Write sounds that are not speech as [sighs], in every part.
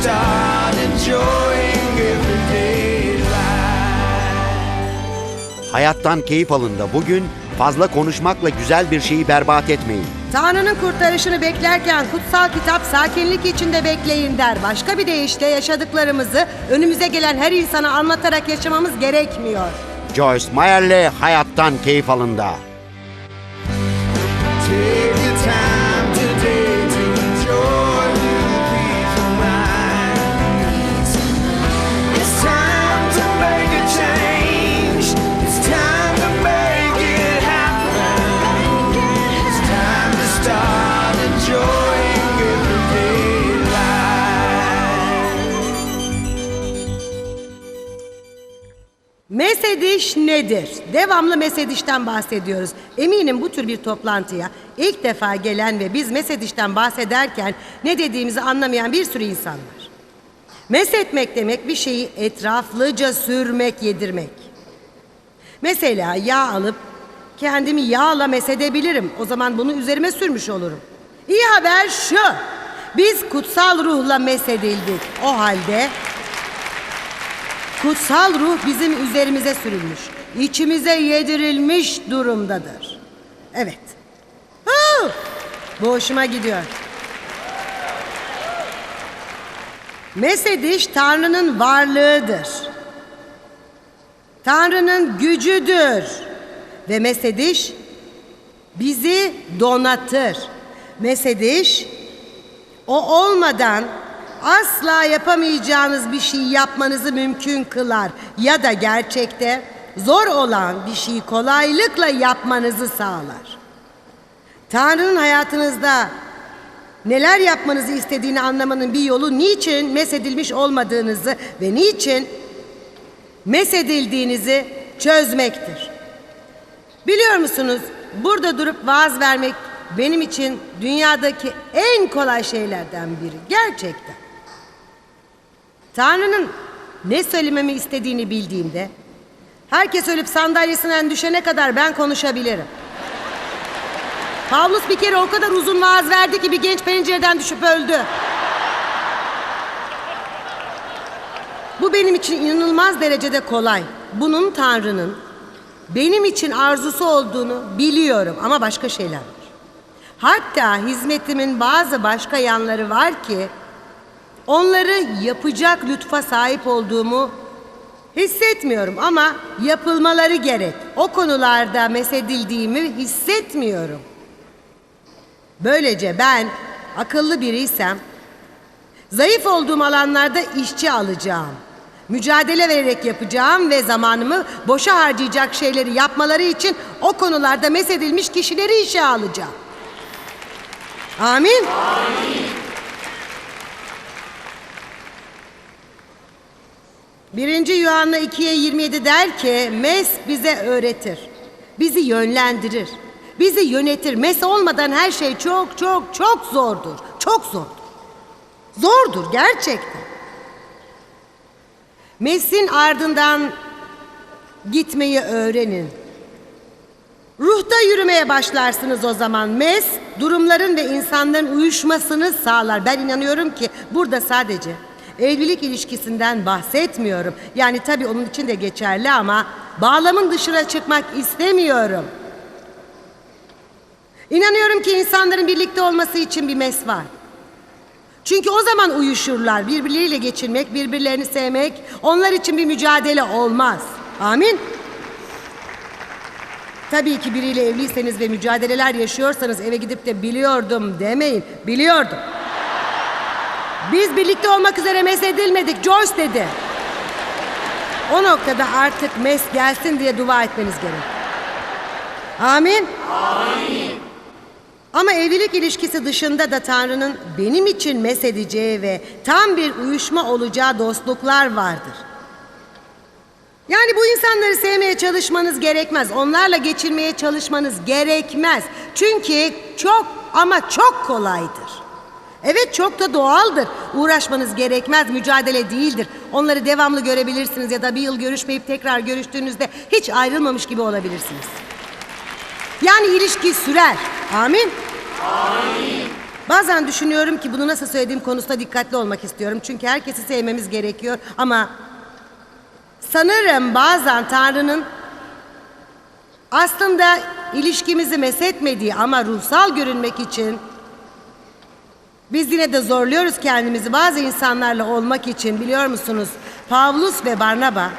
start enjoying everyday life. Hayattan keyif alın da bugün fazla konuşmakla güzel bir şeyi berbat etmeyin. Tanrı'nın kurtarışını beklerken kutsal kitap sakinlik içinde bekleyin der. Başka bir deyişle yaşadıklarımızı önümüze gelen her insana anlatarak yaşamamız gerekmiyor. Joyce Meyer'le Hayattan Keyif alın da. Mesediş nedir? Devamlı Mesediş'ten bahsediyoruz. Eminim bu tür bir toplantıya ilk defa gelen ve biz Mesediş'ten bahsederken ne dediğimizi anlamayan bir sürü insan var. Mesetmek demek bir şeyi etraflıca sürmek, yedirmek. Mesela yağ alıp kendimi yağla mesedebilirim. O zaman bunu üzerime sürmüş olurum. İyi haber şu. Biz kutsal ruhla mesedildik. O halde Kutsal ruh bizim üzerimize sürülmüş. içimize yedirilmiş durumdadır. Evet. Huu! Bu hoşuma gidiyor. Mesediş Tanrı'nın varlığıdır. Tanrı'nın gücüdür. Ve Mesediş bizi donatır. Mesediş o olmadan asla yapamayacağınız bir şey yapmanızı mümkün kılar ya da gerçekte zor olan bir şeyi kolaylıkla yapmanızı sağlar. Tanrı'nın hayatınızda neler yapmanızı istediğini anlamanın bir yolu niçin mesedilmiş olmadığınızı ve niçin mesedildiğinizi çözmektir. Biliyor musunuz? Burada durup vaaz vermek benim için dünyadaki en kolay şeylerden biri. Gerçekten. Tanrı'nın ne söylememi istediğini bildiğimde herkes ölüp sandalyesinden düşene kadar ben konuşabilirim. Pavlus bir kere o kadar uzun vaaz verdi ki bir genç pencereden düşüp öldü. Bu benim için inanılmaz derecede kolay. Bunun Tanrı'nın benim için arzusu olduğunu biliyorum ama başka şeyler var. Hatta hizmetimin bazı başka yanları var ki onları yapacak lütfa sahip olduğumu hissetmiyorum ama yapılmaları gerek. O konularda mesedildiğimi hissetmiyorum. Böylece ben akıllı biriysem zayıf olduğum alanlarda işçi alacağım. Mücadele vererek yapacağım ve zamanımı boşa harcayacak şeyleri yapmaları için o konularda mesedilmiş kişileri işe alacağım. Amin. Birinci Yuhanna 2'ye 27 der ki mes bize öğretir. Bizi yönlendirir. Bizi yönetir. Mes olmadan her şey çok çok çok zordur. Çok zordur. Zordur gerçekten. Mes'in ardından gitmeyi öğrenin. Ruhta yürümeye başlarsınız o zaman. Mes, durumların ve insanların uyuşmasını sağlar. Ben inanıyorum ki burada sadece evlilik ilişkisinden bahsetmiyorum. Yani tabii onun için de geçerli ama bağlamın dışına çıkmak istemiyorum. İnanıyorum ki insanların birlikte olması için bir mes var. Çünkü o zaman uyuşurlar. Birbirleriyle geçirmek, birbirlerini sevmek onlar için bir mücadele olmaz. Amin. Tabii ki biriyle evliyseniz ve mücadeleler yaşıyorsanız eve gidip de biliyordum demeyin. Biliyordum. Biz birlikte olmak üzere mes edilmedik. Joyce dedi. O noktada artık mes gelsin diye dua etmeniz gerek. Amin. Ama evlilik ilişkisi dışında da Tanrı'nın benim için mesedeceği ve tam bir uyuşma olacağı dostluklar vardır. Yani bu insanları sevmeye çalışmanız gerekmez. Onlarla geçirmeye çalışmanız gerekmez. Çünkü çok ama çok kolaydır. Evet çok da doğaldır. Uğraşmanız gerekmez, mücadele değildir. Onları devamlı görebilirsiniz ya da bir yıl görüşmeyip tekrar görüştüğünüzde hiç ayrılmamış gibi olabilirsiniz. Yani ilişki sürer. Amin. Amin. Bazen düşünüyorum ki bunu nasıl söylediğim konusunda dikkatli olmak istiyorum. Çünkü herkesi sevmemiz gerekiyor ama sanırım bazen Tanrı'nın aslında ilişkimizi meshetmediği ama ruhsal görünmek için biz yine de zorluyoruz kendimizi bazı insanlarla olmak için biliyor musunuz? Pavlus ve Barnaba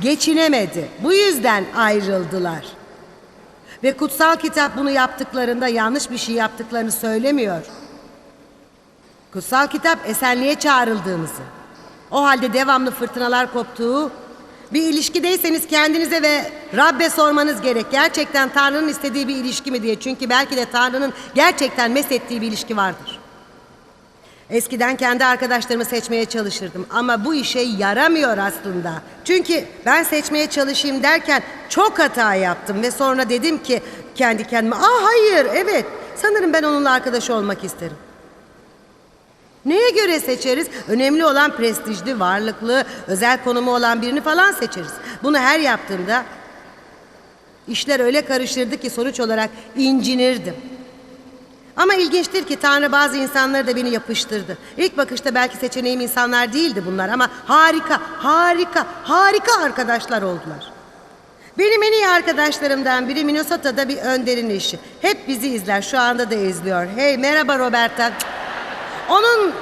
geçinemedi. Bu yüzden ayrıldılar. Ve kutsal kitap bunu yaptıklarında yanlış bir şey yaptıklarını söylemiyor. Kutsal kitap esenliğe çağrıldığımızı, o halde devamlı fırtınalar koptuğu, bir ilişkideyseniz kendinize ve Rabbe sormanız gerek. Gerçekten Tanrı'nın istediği bir ilişki mi diye. Çünkü belki de Tanrı'nın gerçekten meshettiği bir ilişki vardır. Eskiden kendi arkadaşlarımı seçmeye çalışırdım ama bu işe yaramıyor aslında. Çünkü ben seçmeye çalışayım derken çok hata yaptım ve sonra dedim ki kendi kendime aa hayır evet sanırım ben onunla arkadaş olmak isterim. Neye göre seçeriz? Önemli olan prestijli, varlıklı, özel konumu olan birini falan seçeriz. Bunu her yaptığımda işler öyle karışırdı ki sonuç olarak incinirdim. Ama ilginçtir ki Tanrı bazı insanları da beni yapıştırdı. İlk bakışta belki seçeneğim insanlar değildi bunlar ama harika, harika, harika arkadaşlar oldular. Benim en iyi arkadaşlarımdan biri Minnesota'da bir önderin eşi. Hep bizi izler, şu anda da izliyor. Hey merhaba Roberta. Onun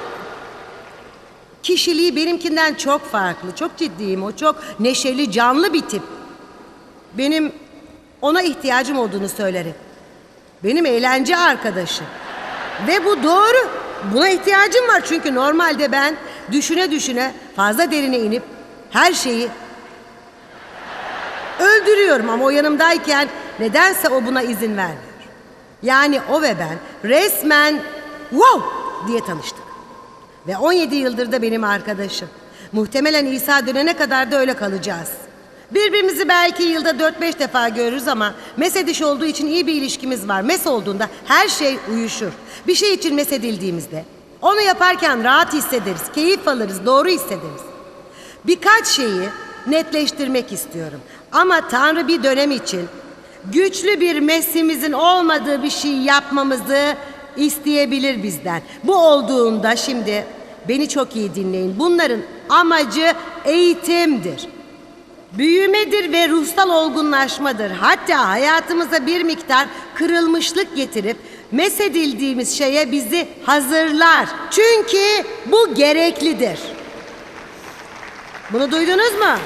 kişiliği benimkinden çok farklı. Çok ciddiyim. O çok neşeli, canlı bir tip. Benim ona ihtiyacım olduğunu söylerim. Benim eğlence arkadaşım. Ve bu doğru. Buna ihtiyacım var çünkü normalde ben düşüne düşüne fazla derine inip her şeyi öldürüyorum ama o yanımdayken nedense o buna izin vermiyor. Yani o ve ben resmen wow diye tanıştık. Ve 17 yıldır da benim arkadaşım. Muhtemelen İsa dönene kadar da öyle kalacağız. Birbirimizi belki yılda 4-5 defa görürüz ama mesediş olduğu için iyi bir ilişkimiz var. Mes olduğunda her şey uyuşur. Bir şey için mesedildiğimizde onu yaparken rahat hissederiz, keyif alırız, doğru hissederiz. Birkaç şeyi netleştirmek istiyorum. Ama Tanrı bir dönem için güçlü bir mesimizin olmadığı bir şey yapmamızı isteyebilir bizden. Bu olduğunda şimdi beni çok iyi dinleyin. Bunların amacı eğitimdir. Büyümedir ve ruhsal olgunlaşmadır. Hatta hayatımıza bir miktar kırılmışlık getirip mesedildiğimiz şeye bizi hazırlar. Çünkü bu gereklidir. Bunu duydunuz mu?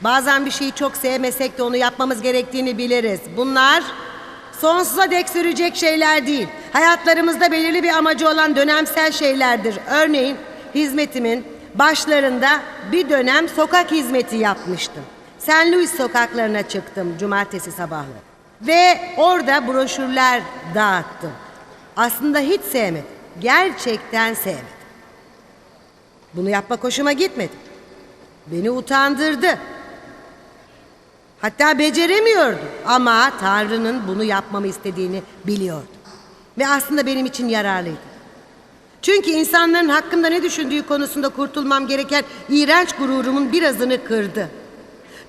Bazen bir şeyi çok sevmesek de onu yapmamız gerektiğini biliriz. Bunlar sonsuza dek sürecek şeyler değil. Hayatlarımızda belirli bir amacı olan dönemsel şeylerdir. Örneğin hizmetimin başlarında bir dönem sokak hizmeti yapmıştım. St. Louis sokaklarına çıktım cumartesi sabahları. Ve orada broşürler dağıttım. Aslında hiç sevmedim. Gerçekten sevmedim. Bunu yapmak hoşuma gitmedi. Beni utandırdı. Hatta beceremiyordum ama Tanrı'nın bunu yapmamı istediğini biliyordum. Ve aslında benim için yararlıydı. Çünkü insanların hakkında ne düşündüğü konusunda kurtulmam gereken iğrenç gururumun birazını kırdı.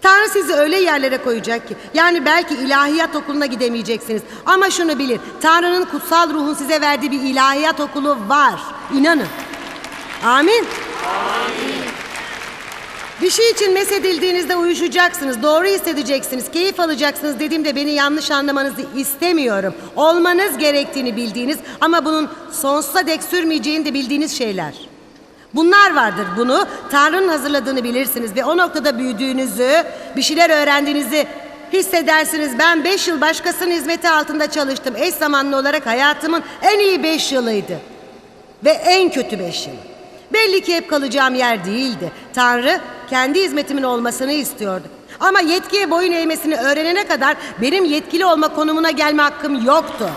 Tanrı sizi öyle yerlere koyacak ki yani belki ilahiyat okuluna gidemeyeceksiniz ama şunu bilin Tanrı'nın kutsal ruhun size verdiği bir ilahiyat okulu var. İnanın. Amin. Bir şey için mesedildiğinizde uyuşacaksınız, doğru hissedeceksiniz, keyif alacaksınız dediğimde beni yanlış anlamanızı istemiyorum. Olmanız gerektiğini bildiğiniz ama bunun sonsuza dek sürmeyeceğini de bildiğiniz şeyler. Bunlar vardır. Bunu Tanrı'nın hazırladığını bilirsiniz ve o noktada büyüdüğünüzü, bir şeyler öğrendiğinizi hissedersiniz. Ben beş yıl başkasının hizmeti altında çalıştım. Eş zamanlı olarak hayatımın en iyi beş yılıydı. Ve en kötü beş yıl. Belli ki hep kalacağım yer değildi. Tanrı kendi hizmetimin olmasını istiyordu. Ama yetkiye boyun eğmesini öğrenene kadar benim yetkili olma konumuna gelme hakkım yoktu.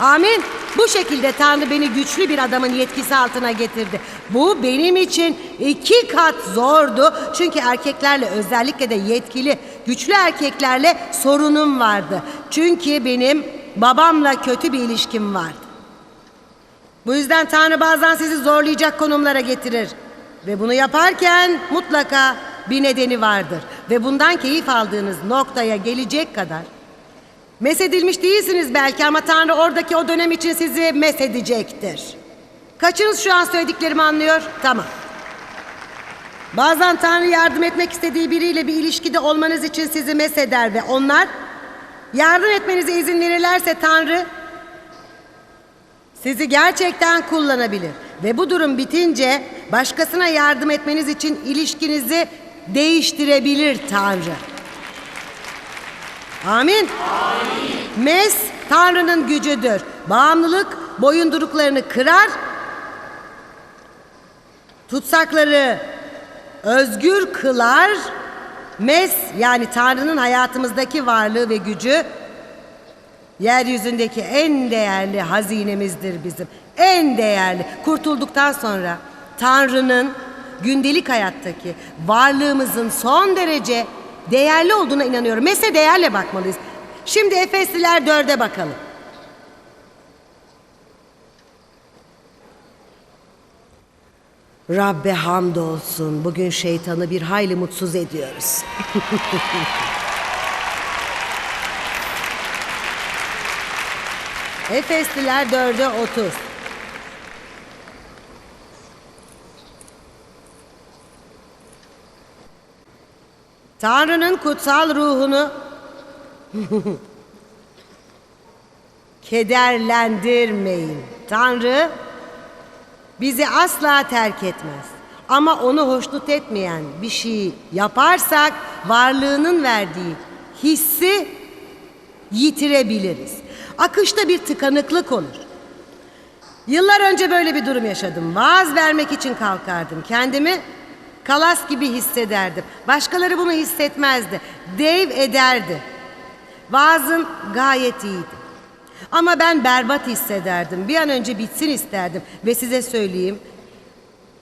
Amin. Bu şekilde Tanrı beni güçlü bir adamın yetkisi altına getirdi. Bu benim için iki kat zordu. Çünkü erkeklerle özellikle de yetkili, güçlü erkeklerle sorunum vardı. Çünkü benim babamla kötü bir ilişkim vardı. Bu yüzden Tanrı bazen sizi zorlayacak konumlara getirir. Ve bunu yaparken mutlaka bir nedeni vardır. Ve bundan keyif aldığınız noktaya gelecek kadar Mesedilmiş değilsiniz belki ama Tanrı oradaki o dönem için sizi mesedecektir. Kaçınız şu an söylediklerimi anlıyor? Tamam. Bazen Tanrı yardım etmek istediği biriyle bir ilişkide olmanız için sizi mesheder ve onlar yardım etmenize izin verirlerse Tanrı sizi gerçekten kullanabilir. Ve bu durum bitince başkasına yardım etmeniz için ilişkinizi değiştirebilir Tanrı. Amin. Mes Tanrı'nın gücüdür. Bağımlılık boyunduruklarını kırar. Tutsakları özgür kılar. Mes yani Tanrı'nın hayatımızdaki varlığı ve gücü yeryüzündeki en değerli hazinemizdir bizim. En değerli. Kurtulduktan sonra Tanrı'nın gündelik hayattaki varlığımızın son derece değerli olduğuna inanıyorum. Mesle değerle bakmalıyız. Şimdi Efesliler 4'e bakalım. Rabbe hamdolsun. Bugün şeytanı bir hayli mutsuz ediyoruz. [laughs] Efesliler 4'e 30. Tanrı'nın kutsal ruhunu [laughs] kederlendirmeyin. Tanrı bizi asla terk etmez. Ama onu hoşnut etmeyen bir şeyi yaparsak varlığının verdiği hissi yitirebiliriz. Akışta bir tıkanıklık olur. Yıllar önce böyle bir durum yaşadım. Vaaz vermek için kalkardım. Kendimi kalas gibi hissederdim. Başkaları bunu hissetmezdi. Dev ederdi. Vaazım gayet iyiydi. Ama ben berbat hissederdim. Bir an önce bitsin isterdim. Ve size söyleyeyim.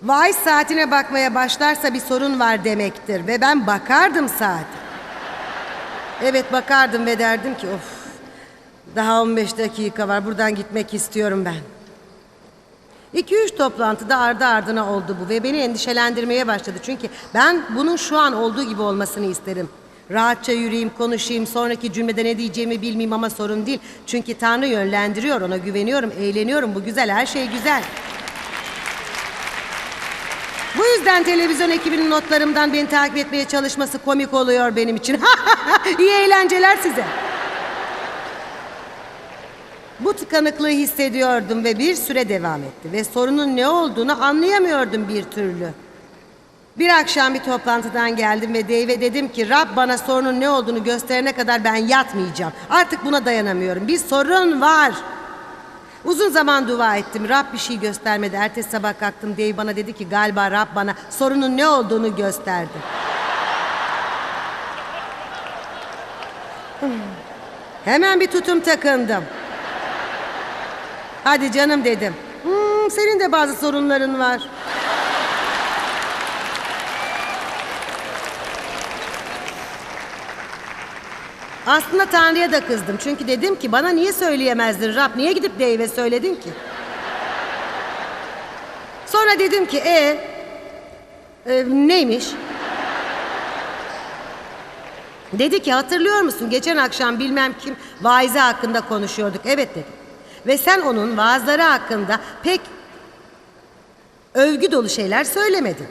Vaiz saatine bakmaya başlarsa bir sorun var demektir. Ve ben bakardım saat. Evet bakardım ve derdim ki of daha 15 dakika var buradan gitmek istiyorum ben. 2-3 toplantıda ardı ardına oldu bu ve beni endişelendirmeye başladı. Çünkü ben bunun şu an olduğu gibi olmasını isterim. Rahatça yürüyeyim, konuşayım, sonraki cümlede ne diyeceğimi bilmeyeyim ama sorun değil. Çünkü Tanrı yönlendiriyor, ona güveniyorum, eğleniyorum. Bu güzel, her şey güzel. Bu yüzden televizyon ekibinin notlarımdan beni takip etmeye çalışması komik oluyor benim için. [laughs] İyi eğlenceler size. Bu tıkanıklığı hissediyordum ve bir süre devam etti ve sorunun ne olduğunu anlayamıyordum bir türlü. Bir akşam bir toplantıdan geldim ve Dave'e dedim ki Rab bana sorunun ne olduğunu gösterene kadar ben yatmayacağım. Artık buna dayanamıyorum. Bir sorun var. Uzun zaman dua ettim. Rab bir şey göstermedi. Ertesi sabah kalktım. Dave bana dedi ki galiba Rab bana sorunun ne olduğunu gösterdi. [sighs] Hemen bir tutum takındım. Hadi canım dedim. Hmm, senin de bazı sorunların var. Aslında Tanrı'ya da kızdım. Çünkü dedim ki bana niye söyleyemezdin Rab? Niye gidip Dave'e söyledin ki? Sonra dedim ki e, e neymiş? Dedi ki hatırlıyor musun geçen akşam bilmem kim vaize hakkında konuşuyorduk. Evet dedim. Ve sen onun vaazları hakkında pek övgü dolu şeyler söylemedin.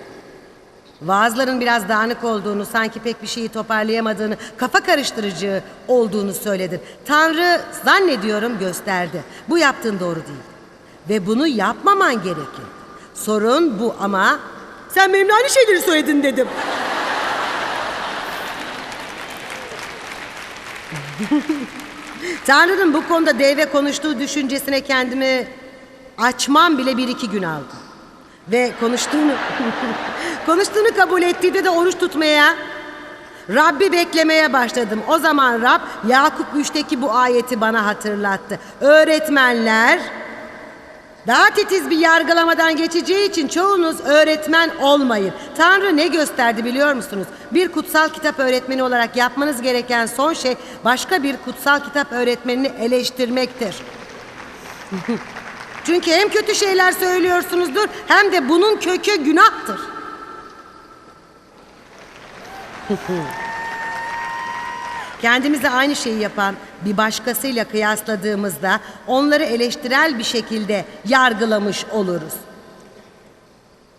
Vaazların biraz dağınık olduğunu, sanki pek bir şeyi toparlayamadığını, kafa karıştırıcı olduğunu söyledin. Tanrı zannediyorum gösterdi. Bu yaptığın doğru değil. Ve bunu yapmaman gerekir. Sorun bu ama sen benimle aynı şeyleri söyledin dedim. [laughs] Tanrı'nın bu konuda deve konuştuğu düşüncesine kendimi açmam bile bir iki gün aldı. Ve konuştuğunu [laughs] konuştuğunu kabul ettiğinde de oruç tutmaya Rabbi beklemeye başladım. O zaman Rab Yakup 3'teki bu ayeti bana hatırlattı. Öğretmenler daha titiz bir yargılamadan geçeceği için çoğunuz öğretmen olmayın. Tanrı ne gösterdi biliyor musunuz? Bir kutsal kitap öğretmeni olarak yapmanız gereken son şey başka bir kutsal kitap öğretmenini eleştirmektir. [laughs] Çünkü hem kötü şeyler söylüyorsunuzdur hem de bunun kökü günahtır. [laughs] kendimize aynı şeyi yapan bir başkasıyla kıyasladığımızda onları eleştirel bir şekilde yargılamış oluruz.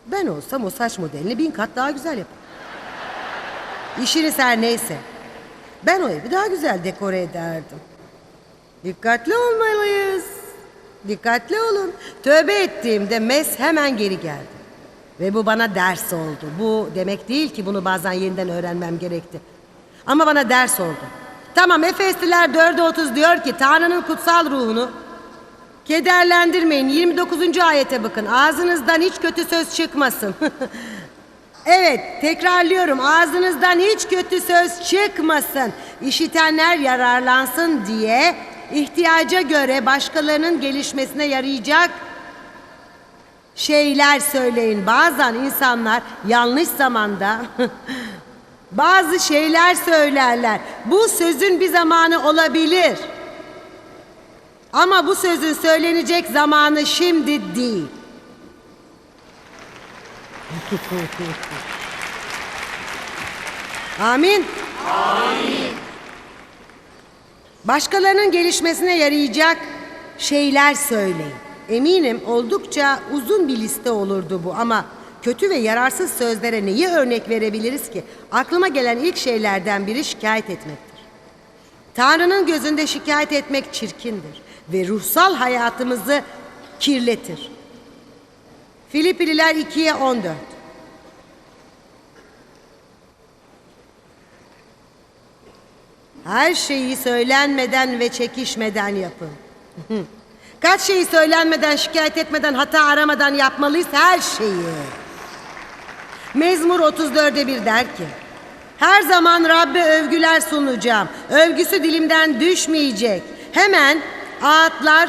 Ben olsam o saç modelini bin kat daha güzel yaparım. İşiniz her neyse. Ben o evi daha güzel dekore ederdim. Dikkatli olmalıyız. Dikkatli olun. Tövbe ettiğimde mes hemen geri geldi. Ve bu bana ders oldu. Bu demek değil ki bunu bazen yeniden öğrenmem gerekti. Ama bana ders oldu. Tamam Efesliler 4'e 30 diyor ki Tanrı'nın kutsal ruhunu kederlendirmeyin. 29. ayete bakın. Ağzınızdan hiç kötü söz çıkmasın. [laughs] evet tekrarlıyorum. Ağzınızdan hiç kötü söz çıkmasın. İşitenler yararlansın diye ihtiyaca göre başkalarının gelişmesine yarayacak şeyler söyleyin. Bazen insanlar yanlış zamanda [laughs] bazı şeyler söylerler. Bu sözün bir zamanı olabilir. Ama bu sözün söylenecek zamanı şimdi değil. [laughs] Amin. Başkalarının gelişmesine yarayacak şeyler söyleyin. Eminim oldukça uzun bir liste olurdu bu ama kötü ve yararsız sözlere neyi örnek verebiliriz ki? Aklıma gelen ilk şeylerden biri şikayet etmektir. Tanrı'nın gözünde şikayet etmek çirkindir ve ruhsal hayatımızı kirletir. Filipliler 2'ye 14. Her şeyi söylenmeden ve çekişmeden yapın. Kaç şeyi söylenmeden, şikayet etmeden, hata aramadan yapmalıyız her şeyi. Mezmur 34'e bir der ki, her zaman Rabbe övgüler sunacağım. Övgüsü dilimden düşmeyecek. Hemen ağıtlar,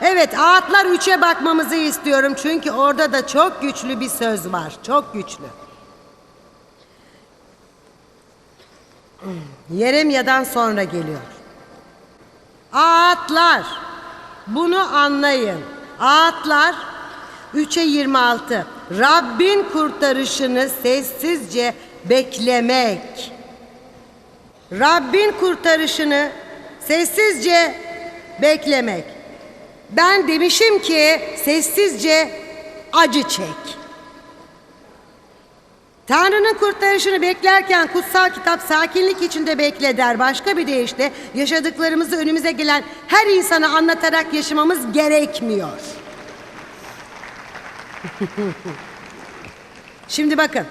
evet ağıtlar 3'e bakmamızı istiyorum. Çünkü orada da çok güçlü bir söz var. Çok güçlü. Yeremya'dan sonra geliyor. Ağıtlar. Bunu anlayın. Ağıtlar 3'e 26. Rabbin kurtarışını sessizce beklemek. Rabbin kurtarışını sessizce beklemek. Ben demişim ki sessizce acı çek. Tanrı'nın kurtarışını beklerken kutsal kitap sakinlik içinde bekle der. Başka bir deyişle yaşadıklarımızı önümüze gelen her insana anlatarak yaşamamız gerekmiyor. [laughs] Şimdi bakın.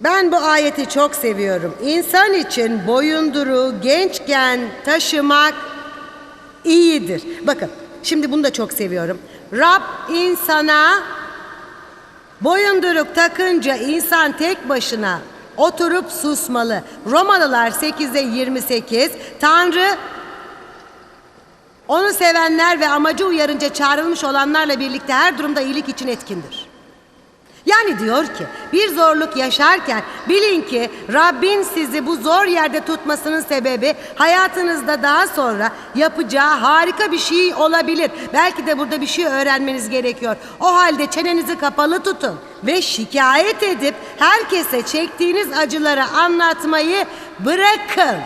Ben bu ayeti çok seviyorum. İnsan için boyunduru gençken taşımak iyidir. Bakın şimdi bunu da çok seviyorum. Rab insana Boyunduruk takınca insan tek başına oturup susmalı. Romalılar 8'e 28 Tanrı onu sevenler ve amacı uyarınca çağrılmış olanlarla birlikte her durumda iyilik için etkindir. Yani diyor ki bir zorluk yaşarken bilin ki Rabbin sizi bu zor yerde tutmasının sebebi hayatınızda daha sonra yapacağı harika bir şey olabilir. Belki de burada bir şey öğrenmeniz gerekiyor. O halde çenenizi kapalı tutun ve şikayet edip herkese çektiğiniz acıları anlatmayı bırakın.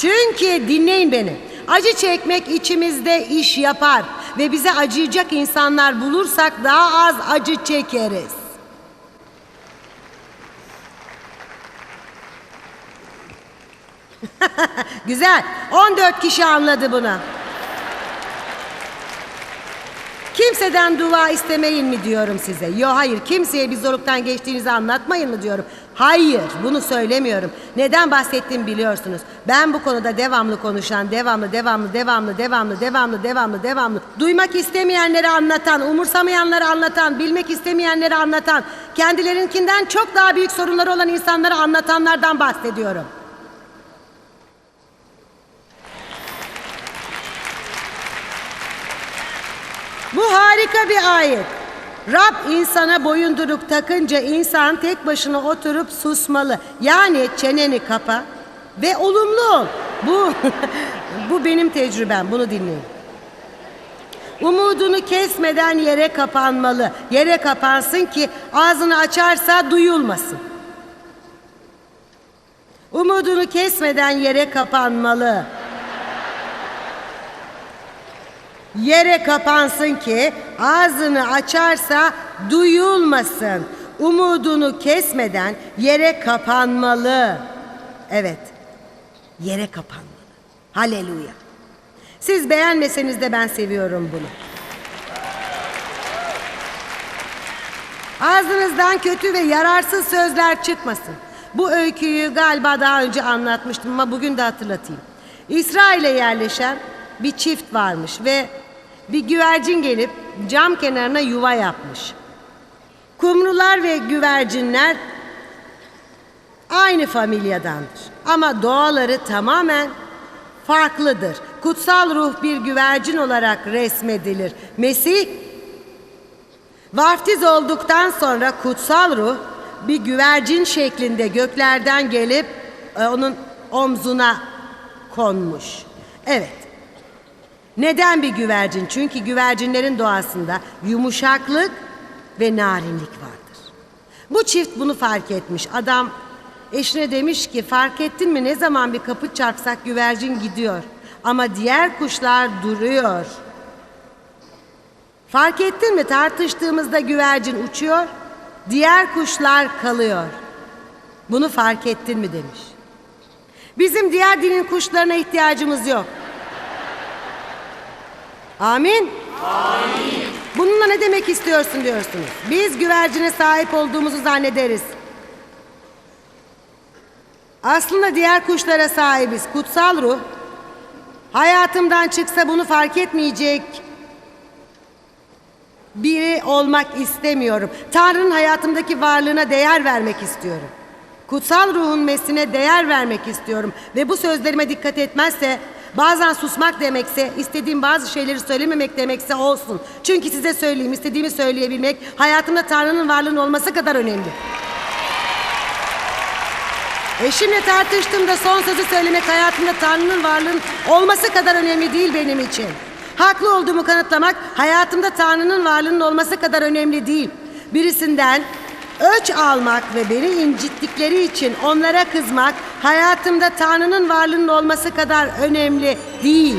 Çünkü dinleyin beni. Acı çekmek içimizde iş yapar ve bize acıyacak insanlar bulursak daha az acı çekeriz. [laughs] Güzel. 14 kişi anladı bunu. Kimseden dua istemeyin mi diyorum size? Yo hayır kimseye bir zorluktan geçtiğinizi anlatmayın mı diyorum. Hayır bunu söylemiyorum. Neden bahsettiğimi biliyorsunuz. Ben bu konuda devamlı konuşan, devamlı, devamlı, devamlı, devamlı, devamlı, devamlı, devamlı. Duymak istemeyenleri anlatan, umursamayanları anlatan, bilmek istemeyenleri anlatan, kendilerinkinden çok daha büyük sorunları olan insanları anlatanlardan bahsediyorum. Bu harika bir ayet. Rab insana boyunduruk takınca insan tek başına oturup susmalı. Yani çeneni kapa ve olumlu ol. Bu [laughs] bu benim tecrübem. Bunu dinleyin. Umudunu kesmeden yere kapanmalı. Yere kapansın ki ağzını açarsa duyulmasın. Umudunu kesmeden yere kapanmalı. Yere kapansın ki ağzını açarsa duyulmasın. Umudunu kesmeden yere kapanmalı. Evet. Yere kapanmalı. Haleluya. Siz beğenmeseniz de ben seviyorum bunu. Ağzınızdan kötü ve yararsız sözler çıkmasın. Bu öyküyü galiba daha önce anlatmıştım ama bugün de hatırlatayım. İsrail'e yerleşen bir çift varmış ve bir güvercin gelip cam kenarına yuva yapmış. Kumrular ve güvercinler aynı familyadandır. Ama doğaları tamamen farklıdır. Kutsal ruh bir güvercin olarak resmedilir. Mesih vaftiz olduktan sonra kutsal ruh bir güvercin şeklinde göklerden gelip e, onun omzuna konmuş. Evet. Neden bir güvercin? Çünkü güvercinlerin doğasında yumuşaklık ve narinlik vardır. Bu çift bunu fark etmiş. Adam eşine demiş ki fark ettin mi ne zaman bir kapı çarpsak güvercin gidiyor. Ama diğer kuşlar duruyor. Fark ettin mi tartıştığımızda güvercin uçuyor, diğer kuşlar kalıyor. Bunu fark ettin mi demiş. Bizim diğer dinin kuşlarına ihtiyacımız yok. Amin. Bununla ne demek istiyorsun diyorsunuz. Biz güvercine sahip olduğumuzu zannederiz. Aslında diğer kuşlara sahibiz. Kutsal ruh hayatımdan çıksa bunu fark etmeyecek biri olmak istemiyorum. Tanrı'nın hayatımdaki varlığına değer vermek istiyorum. Kutsal ruhun mesine değer vermek istiyorum. Ve bu sözlerime dikkat etmezse bazen susmak demekse istediğim bazı şeyleri söylememek demekse olsun. Çünkü size söyleyeyim istediğimi söyleyebilmek hayatımda Tanrı'nın varlığının olması kadar önemli. Eşimle tartıştığımda son sözü söylemek hayatımda Tanrı'nın varlığının olması kadar önemli değil benim için. Haklı olduğumu kanıtlamak hayatımda Tanrı'nın varlığının olması kadar önemli değil. Birisinden öç almak ve beni incittikleri için onlara kızmak hayatımda Tanrı'nın varlığının olması kadar önemli değil.